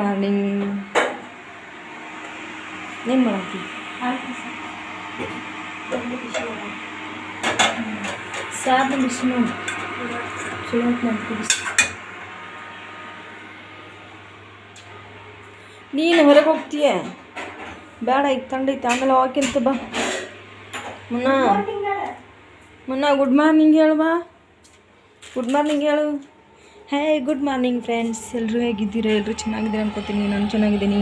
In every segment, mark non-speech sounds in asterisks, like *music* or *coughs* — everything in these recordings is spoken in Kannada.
ಮಾರ್ನಿಂಗ್ ಏನು ಮಾಡತ್ತಿ ಸಾರ್ನ ಬಿಸಿ ಮಾಡಿ. ಚಲೋ ಕುದಿಸಿ ನೀನು ಹೊರಗೆ ಹೋಗ್ತೀಯ? ಬೇಡ, ಈಗ ತಂಡ ಐತೆ, ಆಮೇಲೆ ಹೋಗಿಂತ ಬಾ. ಮುನ್ನ. ಮುನ್ನ, ಗುಡ್ ಮಾರ್ನಿಂಗ್ ಹೇಳು ಬಾ. ಗುಡ್ ಮಾರ್ನಿಂಗ್ ಹೇಳು. ಹೇ ಗುಡ್ ಮಾರ್ನಿಂಗ್ ಫ್ರೆಂಡ್ಸ್ ಎಲ್ಲರೂ ಹೇಗಿದ್ದೀರಾ? ಎಲ್ಲರೂ ಚೆನ್ನಾಗಿದ್ದೀರ ಅನ್ಕೋತೀನಿ. ನಾನು ಚೆನ್ನಾಗಿದ್ದೀನಿ.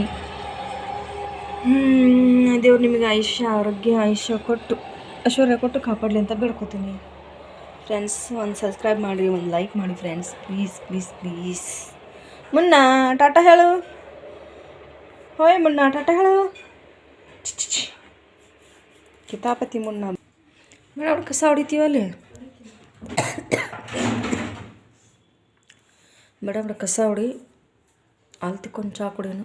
ದೇವ್ರು ನಿಮಗೆ ಆಯುಷ್ಯ, ಆರೋಗ್ಯ, ಆಯುಷ್ಯ ಕೊಟ್ಟು, ಐಶ್ವರ್ಯ ಕೊಟ್ಟು ಕಾಪಾಡಲಿ ಅಂತ ಬೇಡ್ಕೋತೀನಿ. ಫ್ರೆಂಡ್ಸ್ ಒಂದು ಸಬ್ಸ್ಕ್ರೈಬ್ ಮಾಡಿ, ಒಂದು ಲೈಕ್ ಮಾಡಿ ಫ್ರೆಂಡ್ಸ್ ಪ್ಲೀಸ್ ಪ್ಲೀಸ್ ಪ್ಲೀಸ್ ಮುನ್ನ, ಟಾಟಾ ಹೇಳು. ಹೋಯ್ ಮುನ್ನ, ಟಾಟಾ ಹೇಳು. ಕಿತಾಪತಿ ಮುನ್ನ. ಮೇಡಮ್ ಕಸ ಹೊಡಿತೀವಲ್ಲಿ? ಬೇಡ ಬೇಡ ಕಸ ಹೊಡಿ. ಹಾಲು ತಿಕ್ಕೊಂಡು ಚಹಾ ಕುಡಿಯೋನು.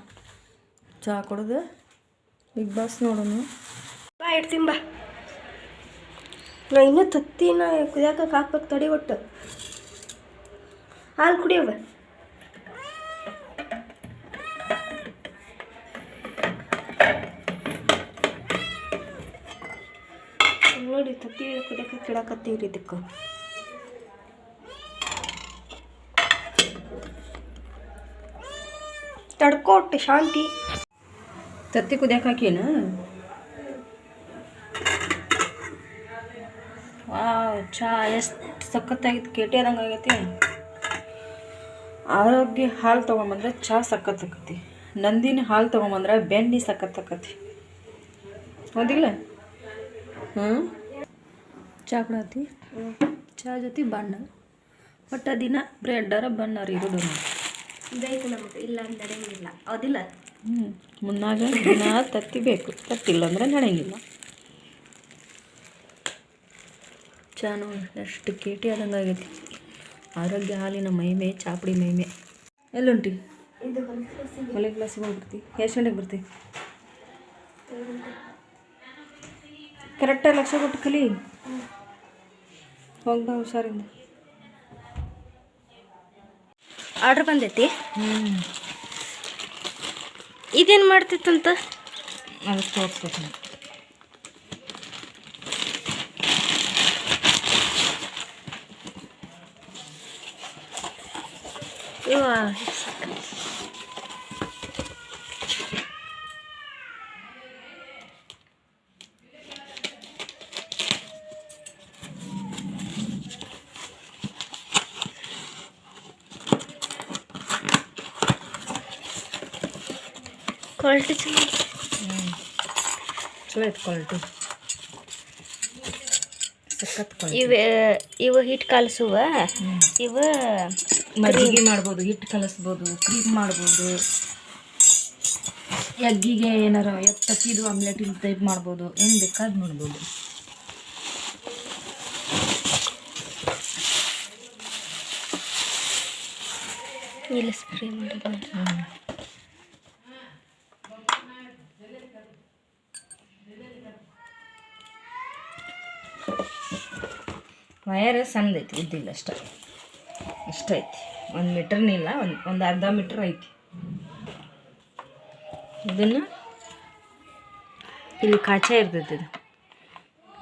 ಚಹಾ ಕುಡಿದು ಬಿಗ್ ಬಾಸ್ ನೋಡೋನು. ಬಾ, ಇಡ್ತೀನಿ ಬಾ. ನಾ ಇನ್ನೂ ತತ್ತಿನ ಕುದಿಯಾಕ ಹಾಕ್ಬೇಕು ತಡಿ ಒಟ್ಟು. ಹಾಲು ಕುಡಿಯವ ನೋಡಿ, ತತ್ತಿ ಕುದಿಯಾಕ ಕಿಡಕತ್ತೀವ್ರಿ ಇದಕ್ಕೆ. ತಡ್ಕೊಟ್ಟು ಶಾಂತಿ. ತತ್ತಿ ಕುದಿಯಕ್ಕೆ ಹಾಕೇನು ವಾವ್ ಚಾ ಎಷ್ಟು ಸಖತ್ತಾಗಿತ್ತು ಕೇಟಿ ಆದಂಗೆ ಆಗೈತಿ. ಆರೋಗ್ಯ ಹಾಲು ತೊಗೊಂಬಂದ್ರೆ ಚಾ ಸಖತ್ತಾಕತಿ. ನಂದಿನ ನಂದಿನಿ ಹಾಲು ತೊಗೊಂಬಂದ್ರೆ ಬೆಣ್ಣೆ ಸಖತ್ತಾಕತಿ. ಆಕತಿ ಹೌದಿಲ್ಲ? ಹ್ಞೂ ಚಾ ಕೊಡತಿ ಚಾ ಜೊತೆ ಬಣ್ಣ. ಒಟ್ಟು ದಿನ ಬಣ್ಣ ರೀ ಇರೋದು ಬೇಕು ನಮಗೆ ಇಲ್ಲ ಅಂದ್ರೆ ನಡೆಯಂಗಿಲ್ಲ. ಹೌದಿಲ್ಲ? ಹ್ಞೂ ಮುನ್ನಾಗ ದಿನ ತತ್ತಿ ಬೇಕು ತತ್ತಿಲ್ಲ ಅಂದ್ರೆ ನಡೆಯಂಗಿಲ್ಲ. ಚಾ ನೋಡಿ ಎಷ್ಟು ಕೇಟಿ ಆದಂಗೆ ಆಗೈತಿ. ಆರೋಗ್ಯ ಹಾಲಿನ ಮೈಮೆ ಚಾಪಡಿ ಮೈಮೆ. ಎಲ್ಲುಂಟಿ? ಹೊಲೆ ಕ್ಲಾಸಿಗೆ ಹೋಗ್ಬಿಡ್ತಿ. ಎಷ್ಟು ಗಂಟೆಗೆ ಬರ್ತಿ? ಕರೆಕ್ಟಾಗಿ ಲಕ್ಷ ಕೊಟ್ಟು ಕಲಿ? ಹೋಗ್ಬಾ ಹುಷಾರಿಂದ. ಆರ್ಡ್ರ್ ಬಂದೈತಿ. ಹ್ಞೂ ಇದೇನು ಮಾಡ್ತಿತ್ತಂತ? ಅದು ತೋರಿಸ್ಬೇಕು ಇವ ಕ್ವಾಲಿಟಿ ಚೆನ್ನಾಗಿ ಚಲೋ ಐತೆ ಕ್ವಾಲಿಟಿ ಸಖತ್ ಕ್ವಾಲಿಟಿ ಇವ ಇವ ಹಿಟ್ಟು ಕಲಸುವ. ಇವ ಮಜ್ಜಿಗೆ ಮಾಡ್ಬೋದು ಹಿಟ್ಟು ಕಲಸ್ಬೋದು ಕ್ರೀಮ್ ಮಾಡ್ಬೋದು. ಎಗ್ಗಿಗೆ ಏನಾರ ಎಗ್ ತಕ್ಕಿದು ಆಮ್ಲೆಟ್ ಇಲ್ಲಿ ಟೈಪ್ ಮಾಡ್ಬೋದು. ಏನು ಬೇಕಾದ್ ಮಾಡ್ಬೋದು. ಇಲ್ಲಿ ಸ್ಪ್ರೇ ಮಾಡಿದ ವಯರ್ ಸಣ್ಣದೈತಿ ಐತಿ, ಇದ್ದಿಲ್ಲ ಅಷ್ಟ. ಅಷ್ಟೈತಿ ಒಂದು ಮೀಟ್ರ್ನಿಲ್ಲ ಒಂದು ಒಂದು ಅರ್ಧ ಮೀಟ್ರ್ ಐತಿ. ಇದನ್ನು ಇಲ್ಲಿ ಕಾಚೆ ಇರ್ತೈತಿ ಇದು.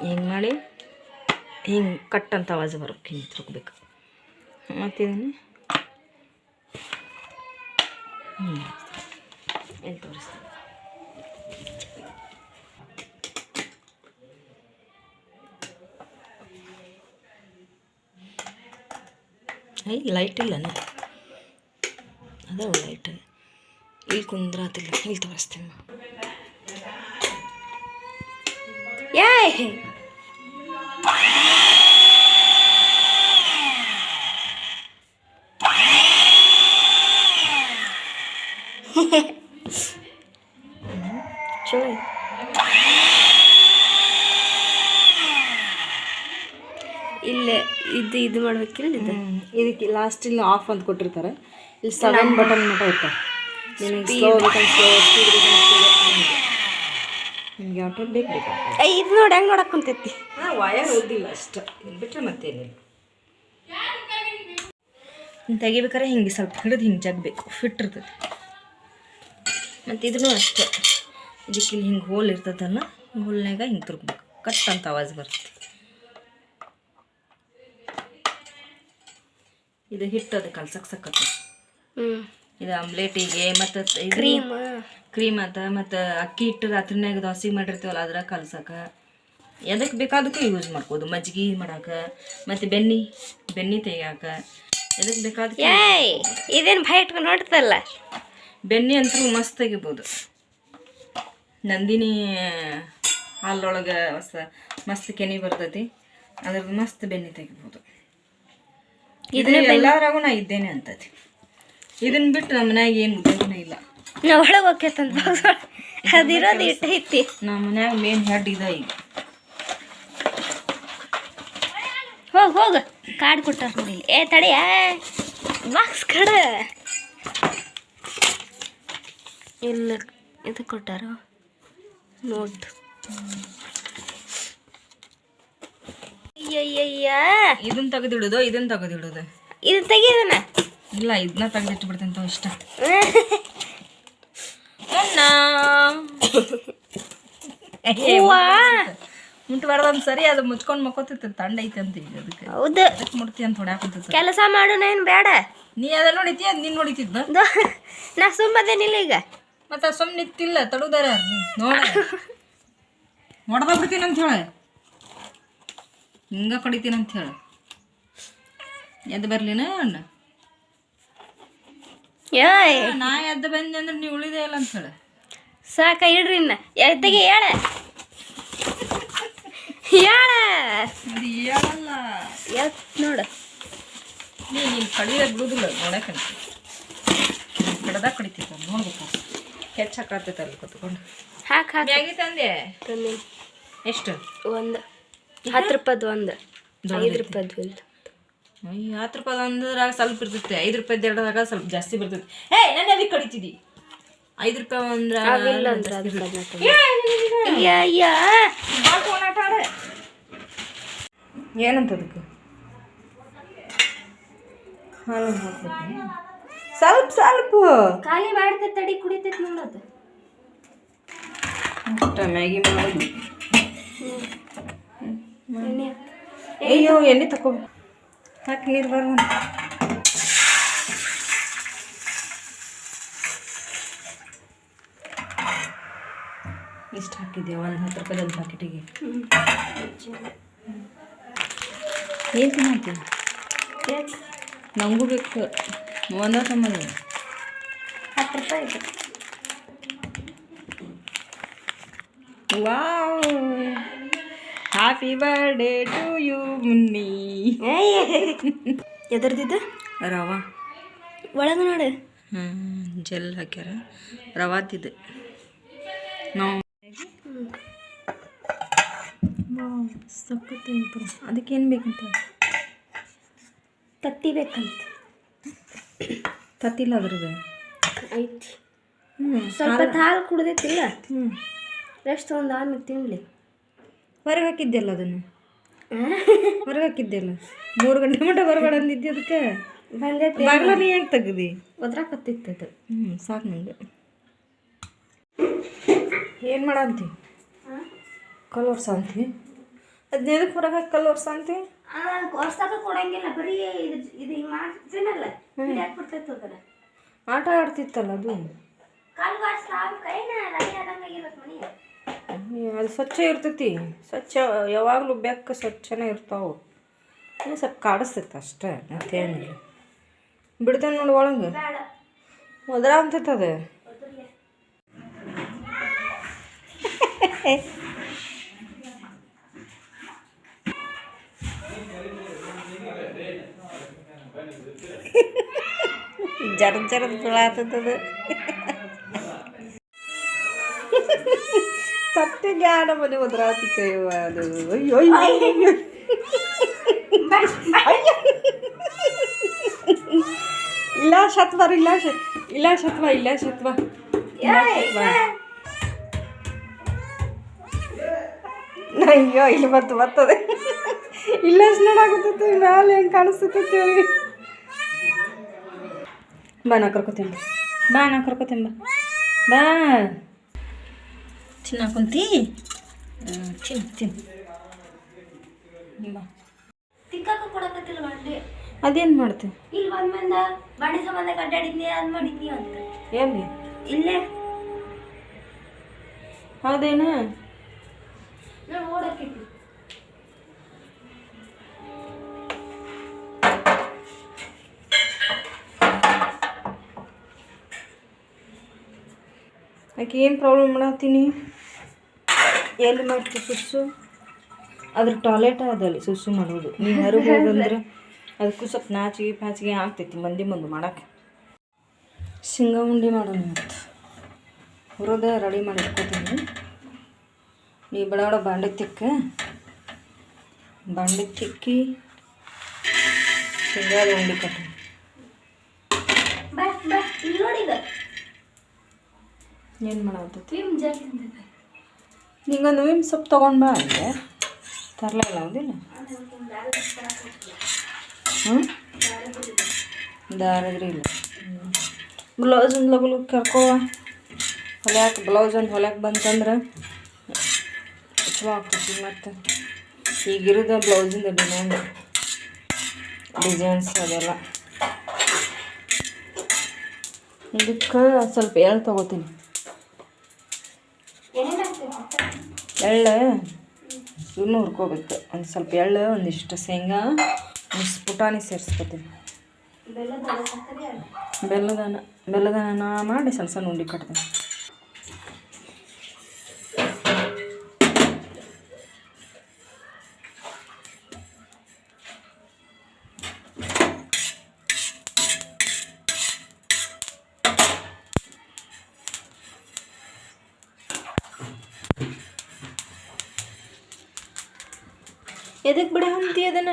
ಹಿಂಗೆ ಮಾಡಿ? ಹಿಂಗೆ ಕಟ್ ಅಂತ ಆವಾಜ್ ಬರೋಕೆ ಹಿಂಗೆ ತಿರುಗ್ಬೇಕು. ಮತ್ತು ಇದನ್ನು ಹ್ಞೂ ಎಲ್ಲಿ ತೋರಿಸ್ತೀನಿ. ಐ ಲೈಟ್ ಇಲ್ಲನ ಅದಾವ ಲೈಟ್ ಇಲ್ಲಿ ಕುಂದ್ರಾತಿಲ್ಲ ಇಲ್ಲಿ ತೋರಿಸ್ತೀನಿ ಏಯ್ ಚಲೋ ಇಲ್ಲೇ ಇದು ಇದು ಮಾಡ್ಬೇಕಿಲ್ಲ ಇದು? ಇದಕ್ಕೆ ಲಾಸ್ಟ್ ಇಲ್ಲಿ ಆಫ್ ಅಂತ ಕೊಟ್ಟಿರ್ತಾರೆ. ಇಲ್ಲಿ ಸೆವೆನ್ ಬಟನ್ ಮಟ ಇರ್ತಾರೆ ನಿನಗೆ ಸ್ಲೋ ಬೇಕಂದ್ರೆ ಸ್ಲೋ ಸ್ಪೀಡ್ ಬೇಕಂದ್ರೆ ಸ್ಪೀಡ್ ನಿಮ್ಗೆ ಯಾವ ಟೈಪ್ ಬೇಕು ಬೇಕು? ಏ ಇದು ನೋಡಿ ಹೆಂಗೆ ನೋಡಕ್ಕೆ ಕುಂತೈತಿ? ಹಾಂ ವಯರ್ ಓದಿಲ್ಲ ಅಷ್ಟು. ಇದು ಬಿಟ್ಟರೆ ಮತ್ತೇನಿಲ್ಲ. ತೆಗಿಬೇಕಾರೆ ಹಿಂಗೆ ಸ್ವಲ್ಪ ಹಿಡಿದು ಹಿಂಗೆ ಜಗ್ಬೇಕು. ಫಿಟ್ ಇರ್ತೈತಿ ಮತ್ತು ಇದನ್ನು ಅಷ್ಟೇ. ಇದಕ್ಕೆ ಹಿಂಗೆ ಹೋಲ್ ಇರ್ತದಲ್ಲ ಹೋಲ್ನಾಗ ಹಿಂಗೆ ತುರ್ಬೇಕು ಕಟ್ ಅಂತ ಆವಾಜ್ ಬರುತ್ತೆ. ಇದು ಹಿಟ್ಟು ಅದು ಕಲ್ಸಕ್ಕೆ ಸಕ್ಕತ್ತೆ. ಇದು ಆಮ್ಲೆಟಿಗೆ ಮತ್ತು ಕ್ರೀಮ್. ಕ್ರೀಮ್ ಅಂತ ಮತ್ತು ಅಕ್ಕಿ ಹಿಟ್ಟು ರಾತ್ರಿನಾಗ ದೋಸೆ ಮಾಡಿರ್ತೀವಲ್ಲ ಅದ್ರ ಕಲ್ಸಕ್ಕೆ ಎದಕ್ಕೆ ಬೇಕಾದಕ್ಕೂ ಯೂಸ್ ಮಾಡ್ಬೋದು. ಮಜ್ಜಿಗೆ ಮಾಡಕ್ಕೆ ಮತ್ತು ಬೆನ್ನಿ ಬೆನ್ನಿ ತೆಗಿಯಾಕ. ಎದಕ್ಕೆ ಬೇಕಾದ ಇದೇನು ಭಯ ಇಟ್ಕೊಂಡು ನೋಡ್ತಲ್ಲ ಬೆನ್ನಿ ಅಂತೂ ಮಸ್ತ್ ತೆಗಿಬೋದು. ನಂದಿನಿ ಹಾಲೊಳಗೆ ಹೊಸ ಮಸ್ತ್ ಕೆನೆ ಬರ್ತೈತಿ. ಅದ್ರದ್ದು ಮಸ್ತ್ ಬೆನ್ನಿ ತೆಗಿಬೋದು. ಇದು ಎಲ್ಲಾರಾಗೂ ನಾ ಇದ್ದೇನೆ ಅಂತತಿ ಇದನ್ನ ಬಿಟ್ಟು ನಮ್ಮ ಮನ್ಯಾಗ ಏನು ಉದ್ಯೋಗನ ಇಲ್ಲ. ನಾ ಒಳಗೆ ಹೋಗ್ಯತಂತ ಅದಿರೋದು ಇಟ್ಟೈತಿ ನಮ್ಮ ಮನ್ಯಾಗ ಮೇನ್ ಹೆಡ್ ಇದೆ ಈಗ. ಹೋಗ್ ಹೋಗ. ಕಾರ್ಡ್ ಕೊಟ್ಟಾರ ನೋಡಿ. ಏ ತಡೆಯ ಬಾಕ್ಸ್ ಕಡ. ಇಲ್ಲ ಇದು ಕೊಟ್ಟಾರ? ನೋಟ್. ಅಯ್ಯಯ್ಯಯ್ಯ. ಇದನ್ನ ತೆಗೆದಿಡೋದು ಇದನ್ನ ತೆಗೆದಿಡೋದು. ಇದನ್ನ ತೆಗಿದನ ಇಲ್ಲ ಇದನ್ನ ತೆಗೆದಿಟ್ಟು ಬಿಡ್ತಂತ ಇಷ್ಟ. *coughs* ಮುಟ್ಬಾರ್ದು. ಸರಿ ಅದು ಮುಚ್ಕೊಂಡು ಮಕ್ಕೋತೈತೆ ತಂಡ ಐತೆ ಅಂತ ಈಗ ಅದಕ್ಕೆ. ಹೌದು. ಅದಕ್ಕೆ ಮುಡ್ತಿ ಅಂತ ಹೊಡ್ಯಾಕಂತ ಕೆಲಸ ಮಾಡೋಣ ಏನು ಬೇಡ ನೀ ಅದ ನೋಡಿತಿ ಅದು ನೀನು ನೋಡಿತಿದ್ದ ನಾ ಸುಮ್ಮದೇನಿಲ್ಲ ಈಗ. ಮತ್ತೆ ಸುಮ್ಮನೆ ನಿಂತಿಲ್ಲ ತಡುದಾರ ನೀ. ನೋಡ. *coughs* ಬಿಡ್ತೀನಿ ಅಂತ ಹೇಳ. ಹಿಂಗ ಕಡಿತೀನಿ ಅಂತ ಹೇಳ. ಎದ್ದು ಬರ್ಲಿನ ಅಣ್ಣ? ಏಯ್. ನಾ ಎದ್ದು ಬಂದೆ ಅಂದ್ರೆ ನೀವು ಉಳಿದೇ ಇಲ್ಲ ಅಂತ ಹೇಳ. ಸಾಕ ಇಡ್ರಿ ಇನ್ನ. ಎದ್ದಿಗೆ ಹೇಳ. ಹೇಳ. ಹೇಳಲ್ಲ. ಎತ್ ನೋಡು. ನೀ ನೀನು ಕಡಿಯ ಬಿಡುದಿಲ್ಲ ನೋಡಕ್ಕೆ ಕಡದ ಕಡಿತಿದ್ದ ನೋಡ್ಬೇಕು. ಕೆಚ್ಚ ಹಾಕತ್ತೈತೆ ಅಲ್ಲಿ ಕೂತ್ಕೊಂಡು. ಹಾಕಿ ಹಾಕ್. ತಂದೆ? ತಂದೀನಿ. ಎಷ್ಟು? ಒಂದು. ಹತ್ತು ರೂಪಾಯ್ದು ಒಂದು. ಐದು ರೂಪಾಯ್ದು ಒಂದು. ಅಯ್ಯ ಹತ್ತು ರೂಪಾಯಿ ಅಂದ್ರಾಗ ಸ್ವಲ್ಪ ಇರ್ತೈತೆ. ಐದು ರೂಪಾಯಿ ಎರಡರಾಗ ಸ್ವಲ್ಪ ಜಾಸ್ತಿ ಬರ್ತೈತೆ. ಹೇ ನಾನು ಅದಕ್ಕೆ ಕಡಿತಿದಿ? ಐದು ರೂಪಾಯಿ ಅಂದ್ರ ಆಗಿಲ್ಲ ಅಂದ್ರೆ ಏನಂತ ಅದಕ್ಕೆ? ಹಾಲು ಹಾಕ್ಬೇಕು. ಸ್ವಲ್ಪ ಸ್ವಲ್ಪ. ಖಾಲಿ ಮಾಡ್ತೈತೆ ತಡಿ ಕುಡಿತೈತಿ ನೋಡೋದು ಮ್ಯಾಗಿ ಮಾಡೋದು ಎಣ್ಣೆ ಅಯ್ಯೋ ಎಣ್ಣೆ ತಕೋ. ಹಾಕಿ ನೀರು ಬರ ಇಷ್ಟು ಹಾಕಿದ್ದೆ ಒಂದು ಹತ್ತು ರೂಪಾಯಿ ಒಂದು ಪ್ಯಾಕೆಟಿಗೆ ಏನು ತಿನ್ನತ್ತಿ ಯಾಕೆ ನನಗೂ ಬೇಕು ಒಂದ ಸಂಬಂಧ ಹತ್ತು ರೂಪಾಯಿ wow. Happy birthday to you Munni ಎದರ್ದಿದ್ದ? ರವ. ಒಳಗೆ ನೋಡು. ಹ್ಞೂ ಜೆಲ್ ಹಾಕ್ಯಾರ. ರವಾತಿದೆ ನಾವು ಸಖತ್ ಅದಕ್ಕೇನು ಬೇಕಂತ? ತತ್ತಿ ಬೇಕಂತ. ತತ್ತಿಲ್ಲ ಅದ್ರದ್ದು. ಐತಿ. ಹ್ಞೂ ಸ್ವಲ್ಪ ಹಾಲು ಕುಡ್ದೈತಿಲ್ಲ ಹ್ಞೂ ರೆಸ್ಟ್ ಒಂದು ಆಮೇಲೆ ತಿನ್ಲಿ ಹೊರಗೆ ಹಾಕಿದ್ದೆಲ್ಲ ಅದನ್ನು? ಹೊರಗೆ ಹಾಕಿದ್ದೆಲ್ಲ ಮೂರು ಗಂಟೆ ಮಟ್ಟ ಹೊರಗಡೆ ಅಂದಿದ್ದೆ ಅದಕ್ಕೆ ಬಾಗ್ಲ ನೀ ಯಾಕೆ ತೆಗ್ದಿ? ಒದ್ರಾಕತ್ತಿತ್ತು ಅದು. ಹ್ಞೂ ಸಾಕು ನಂಗೆ. ಏನು ಮಾಡಂತಿ? ಕಲರ್ಸ್ ಅಂತೀವಿ ಹದಿನೈದಕ್ಕೆ ಹೊರಗೆ ಹಾಕಿ ಕಲರ್ಸ್ ಅಂತೀವಿ ಹೊರ್ಸಕ ಕೊಡಂಗಿಲ್ಲ ಬರೀ ಇದು ಇದು ಹಿಂಗೆ ಮಾಡ್ತೀನಲ್ಲ ಯಾಕೆ ಅದನ್ನ. ಆಟ ಆಡ್ತಿತ್ತಲ್ಲ ಅದು? ಕಾಲು ಬಾರ್ಸ್ ಕೈನ ರೈ ಆದಂಗೆ ಮನೆ. ಅದು ಸ್ವಚ್ಛ ಇರ್ತೈತಿ. ಸ್ವಚ್ಛ, ಯಾವಾಗಲೂ ಬೆಕ್ಕ ಸ್ವಚ್ಛನೇ ಇರ್ತಾವೆ. ಇನ್ನು ಸ್ವಲ್ಪ ಕಾಡಿಸ್ತೈತೆ ಅಷ್ಟೇ, ಮತ್ತೇನಿಲ್ಲ. ಬಿಡ್ತೇನೆ ನೋಡಿ ಒಳಗೆ. ಮೊದಲ ಅಂತೈತೆ ಅದು. ಜರ ಜರದ ಬೀಳಾತದ ಸತ್ಯ ಜ್ಞಾನ ಮನೆ ಒದ್ರಾತಿತ್ತೇವ ಅದು ಅಯ್ಯೋ. ಅಯ್ಯೋ. ಇಲ್ಲ ಶತ್ವ ಇಲ್ಲ ಇಲ್ಲ ಶತ್ವ ಇಲ್ಲ ಶತ್ವ. ಶತ್ವ. ಅಯ್ಯೋ ಇಲ್ಲಿ ಬಂತು ಬರ್ತದೆ. ಇಲ್ಲ ನೋಡಾಗುತ್ತೈತೆ ಮ್ಯಾಲೆ ಹೆಂಗೆ ಕಾಣಿಸ್ತೈತೆ ಹೇಳಿ ಬಾ ನಾ ಕರ್ಕೋತೀನಿ ಬಾ ನಾ ಕರ್ಕೋತೀನಿ ಬಾ. ಬಾ. ತಿನ್ನಕುಂತಿ? ತಿನ್ ತಿನ್ ಬಾ. ತಿಕ್ಕಾಕ ಕೊಡಕತ್ತಿಲ್ಲ ಬಂಡಿ ಅದೇನು ಮಾಡ್ತೀವಿ ಇಲ್ಲಿ ಬಂದ್ಮಂದ ಬಂಡಿ ಸಂಬಂಧ ಅಡ್ಡಾಡಿದ್ನಿ ಅದು ಮಾಡಿದ್ನಿ ಅಂತ. ಎಲ್ಲಿ? ಇಲ್ಲೇ. ಹೌದೇನು ನಾನು ಓಡಕ್ಕಿತ್ತು ಆಕೆ ಏನು ಪ್ರಾಬ್ಲಮ್ ಮಾಡತ್ತೀನಿ? ಎಲ್ಲಿ ಮಾಡ್ತೀವಿ ಸುಸ್ಸು? ಅದ್ರ ಟಾಯ್ಲೆಟ್ ಅದಲ್ಲಿ ಸುಸ್ಸು ಮಾಡೋದು. ನೀನು ಹೊರಗೆ ಹೋಗಂದ್ರೆ ಅದಕ್ಕೂ ಸ್ವಲ್ಪ ನಾಚಿಗೆ ಪಾಚಿಗೆ ಆಗ್ತೈತಿ ಮಂದಿ ಮುಂದೆ ಮಾಡಕ್ಕೆ. ಶೇಂಗಾ ಉಂಡೆ ಮಾಡೋಣ ಮತ್ತು. ಹುರಿದ ರೆಡಿ ಮಾಡಿ ಇಟ್ಕೋತೀನಿ. ನೀ ಬಡ ಬಡ ಬಾಂಡೆ ತಿಕ್ಕ. ಬಾಂಡೆ ತಿಕ್ಕಿ ಶೇಂಗಾದ ಉಂಡೆ ಕಟ್ಟಿ ಏನು ಮಾಡತ್ತೈತಿ ನಿಂಗೊಂದು ವಿಮ್ ಸೊಪ್ಪು ತೊಗೊಂಡು ಬಾ ಅಂದರೆ ತರಲಿಲ್ಲ ಹೌದಿಲ್ಲ ಹ್ಞೂ ದಾರದ್ರಿ ಇಲ್ಲ. ಬ್ಲೌಸ್ ಒಂದು ಲಗು ಕರ್ಕೋ. ಹೊಲ್ಯಾಕೆ ಬ್ಲೌಸ್ ಒಂದು ಹೊಲ್ಯಾಕೆ ಬಂತಂದ್ರೆ ಚಲೋ ಆಗ್ತೈತಿ ಮತ್ತು ಈಗಿರೋದ ಬ್ಲೌಸಿಂದ ಡಿಮ್ಯಾಂಡ್ ಡಿಸೈನ್ಸ್ ಅದೆಲ್ಲ. ಇದಕ್ಕೆ ಸ್ವಲ್ಪ ಎಳ್ಳು ತೊಗೋತೀನಿ. ಎಳ್ಳು ಇವನ್ನೂ ಹುರ್ಕೋಬೇಕು. ಒಂದು ಸ್ವಲ್ಪ ಎಳ್ಳು ಒಂದಿಷ್ಟು ಶೇಂಗಾ ಒಂದಿಷ್ಟು ಪುಟಾಣಿ ಸೇರಿಸ್ಕೊತೀವಿ ಬೆಲ್ಲದನ ಬೆಲ್ಲದನ ಮಾಡಿ ಸಣ್ಣ ಸಣ್ಣ ಉಂಡೆ ಕಟ್ತೀನಿ. ಎದಕ್ಕೆ ಬಿಡ ಅಂತಿ ಅದನ್ನ?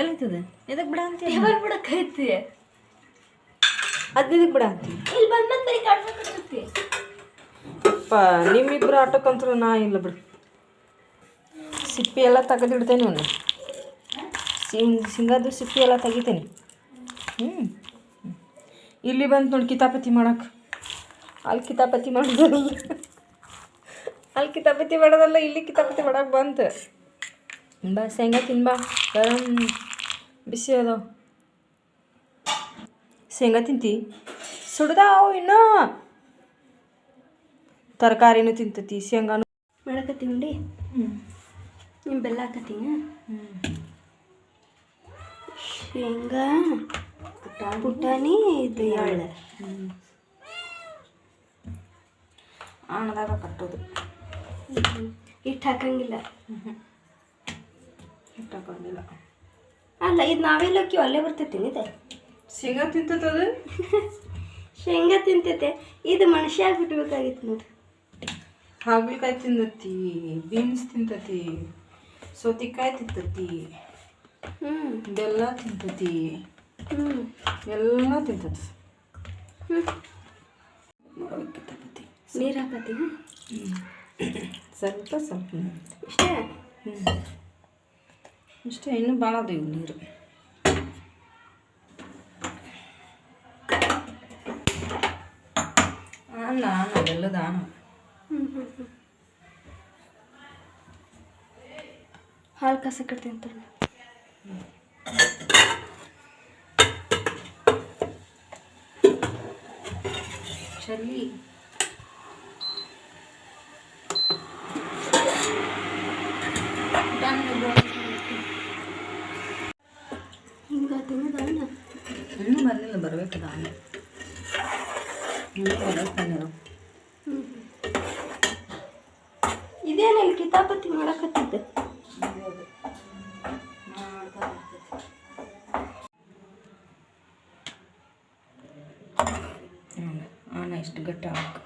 ಎಲ್ಲೈತದ ಎದಕ್ಕೆ ಬಿಡ ಅಂತಿ ಟೇಬಲ್ ಬಿಡಕ್ಕೈತಿ ಅದು ಬಿಡ ಅಂತಿ ಇಲ್ಲಿ ಬಂದ ಬರೀ ಕಾಡ್ಬೇಕತ್ತೈತಿ ಅಪ್ಪ ನಿಮ್ಮಿಬ್ಬರು ಆಟಕ್ಕಂತೂ ನಾ ಇಲ್ಲ ಬಿಡು. ಸಿಪ್ಪಿ ಎಲ್ಲ ತೆಗೆದಿಡ್ತೇನೆ ಅವನು. ಸಿಂಗ್ ಸಿಂಗದ್ದು ಸಿಪ್ಪಿ ಎಲ್ಲ ತೆಗಿತೇನೆ. ಹ್ಞೂ ಇಲ್ಲಿ ಬಂತು ನೋಡಿ ಕಿತಾಪತಿ ಮಾಡೋಕೆ. ಅಲ್ಲಿ ಕಿತಾಪತಿ ಮಾಡೋದಲ್ಲ. ಅಲ್ಲಿ ಕಿತಾಪತಿ ಮಾಡೋದಲ್ಲ ಇಲ್ಲಿ ಕಿತಾಪತಿ ಮಾಡಕ್ಕೆ ಬಂತು. ಬಾ ಶೇಂಗಾ ತಿನ್ಬಾ ಗರಂ ಬಿಸಿ ಅದಾವ ಶೇಂಗಾ ತಿಂತಿ? ಸುಡ್ದಾವು ಇನ್ನೂ. ತರಕಾರಿನೂ ತಿಂತತಿ ಶೇಂಗಾನು. ಮಾಡಕತ್ತಿ ಉಂಡಿ ಹ್ಞೂ ನಿಮ್ಮ ಬೆಲ್ಲ ಹಾಕತ್ತೀನಿ. ಹ್ಞೂ ಶೇಂಗಾ ಪುಟಾಣಿ ಇದು ಎಳ್ಳು ಆಣದಾಗ ಕಟ್ಟೋದು ಹಿಟ್ಟು ಹಾಕಂಗಿಲ್ಲ ಅಲ್ಲ ಇದು ನಾವೆಲ್ಲಕ್ಕಿ ಅಲ್ಲೇ ಬರ್ತೈತಿ ಇದೆ ಶೇಂಗಾ ಅದು? *laughs* ಶೇಂಗಾ ತಿಂತೈತೆ. ಇದು ಮನುಷ್ಯ ಬಿಟ್ಬೇಕಾಗಿತ್ತು ನೋಡಿ. ಹಾಗಲಕಾಯಿ ತಿಂತತಿ ಬೀನ್ಸ್ ತಿಂತತಿ ಸೌತಿಕಾಯಿ ತಿಂತತಿ ಹ್ಞೂ ಬೆಲ್ಲ ತಿಂತತಿ ಹ್ಞೂ ಎಲ್ಲ ತಿಂತತಿ. ಹ್ಞೂ ನೀರು ಹಾಕತ್ತೀನಿ ಸ್ವಲ್ಪ ಸ್ವಲ್ಪ. ಇಷ್ಟೇ? ಹ್ಞೂ ಇಷ್ಟೇ ಇನ್ನೂ ಭಾಳ ಅದಾವ ಇವು ನೀರು. ಆನ ಆನ ಬೆಲ್ಲದ ಆನ ಹಾಲು ಕಸ ಕಟ್ತೀನಿ ತಗೊಳ್ಳಿ. ಚಲ್ಲಿ ಹಿಂಗೆ ತಿನ್ನೋದಲ್ಲ ಇನ್ನೂ ಇನ್ನೂ ಬರಬೇಕು ಕಿತಾಪತಿ ಮಾಡಕತ್ತಿದ್ದೆ? ಆನ ಇಷ್ಟು ಗಟ್ಟ ಹಾಕು.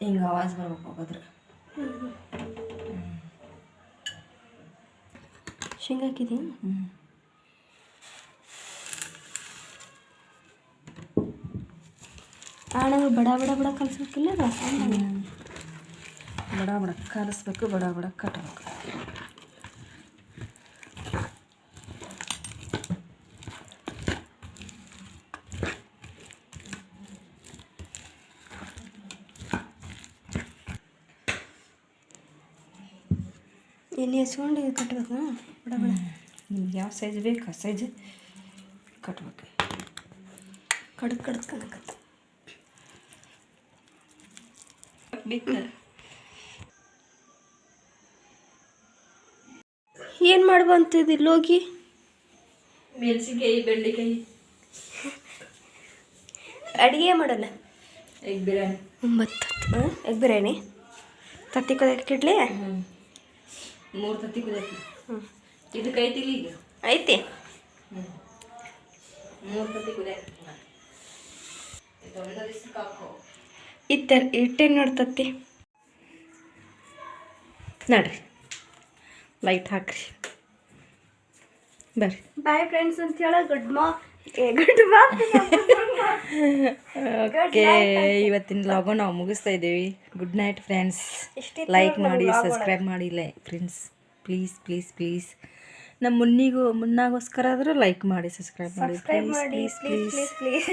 ಹಿಂಗೆ ಆವಾಜ್ ಬರ್ಬೇಕು ಹೋಗೋದ್ರೆ. ಶೇಂಗಾ ಹಾಕಿದ್ದೀನಿ ಹ್ಞೂ ಆಣ ಬಡ ಬಡ ಬಡ ಕಲಿಸ್ಬೇಕಿಲ್ಲ ಬಡ ಬಡ ಕಲಿಸ್ಬೇಕು ಬಡ ಬಡ ಕಟ್ಟಬೇಕು ಎಣ್ಣೆ ಹಚ್ಕೊಂಡು ಕಟ್ಟಬೇಕು ಬಡ ಬಡ. ನಿಮ್ಗೆ ಯಾವ ಸೈಜ್ ಬೇಕು ಆ ಸೈಜ್ ಕಟ್ಬೇಕು. ಕಡ್ದು ಕಡ್ದು ಬೇಕು ಏನು ಮಾಡ್ಬಂತಿದ್ದು ಹೋಗಿ ಮೆಣಸಿನ್ಕಾಯಿ ಬೆಂಡೆಕಾಯಿ. ಅಡುಗೆ ಮಾಡಲ್ಲ? ಎಗ್ ಬಿರಿಯಾನಿ ಒಂಬತ್ತು. ಎಗ್ ಬಿರಿಯಾನಿ ತತ್ತಿ ಕೊದಕ್ಕೆ ಇಡ್ಲಿ? ಮೂರು ತತ್ತಿ ಕುದಿಯಕ್ಕೆ. ಹ್ಞೂ ಇದಕ್ಕೆ ಈಗ ಐತಿ. ಮೂರು ಇತ್ತ ಇಟ್ಟೇನು ನೋಡ್ತತ್ತಿ ನಡ್ರಿ. ಲೈಟ್ ಹಾಕ್ರಿ. ಬರ್ರಿ. ಬಾಯ್ ಫ್ರೆಂಡ್ಸ್ ಅಂತ ಹೇಳ ಗುಡ್ ಮಾರ್ನಿಂಗ್ ಗುಡ್ ಓಕೆ ಇವತ್ತಿನ ಲಾಗು ನಾವು ಮುಗಿಸ್ತಾ ಇದ್ದೀವಿ. ಗುಡ್ ನೈಟ್ ಫ್ರೆಂಡ್ಸ್ ಲೈಕ್ ಮಾಡಿ ಸಬ್ಸ್ಕ್ರೈಬ್ ಮಾಡಿ ಲೈ ಫ್ರೆಂಡ್ಸ್ ಪ್ಲೀಸ್ ಪ್ಲೀಸ್ ಪ್ಲೀಸ್ ನಮ್ಮ ಮುನ್ನಿಗೂ ಮುನ್ನಾಗೋಸ್ಕರ ಆದರೂ ಲೈಕ್ ಮಾಡಿ. ಸಬ್ಸ್ಕ್ರೈಬ್ ಮಾಡಿ. Please please please please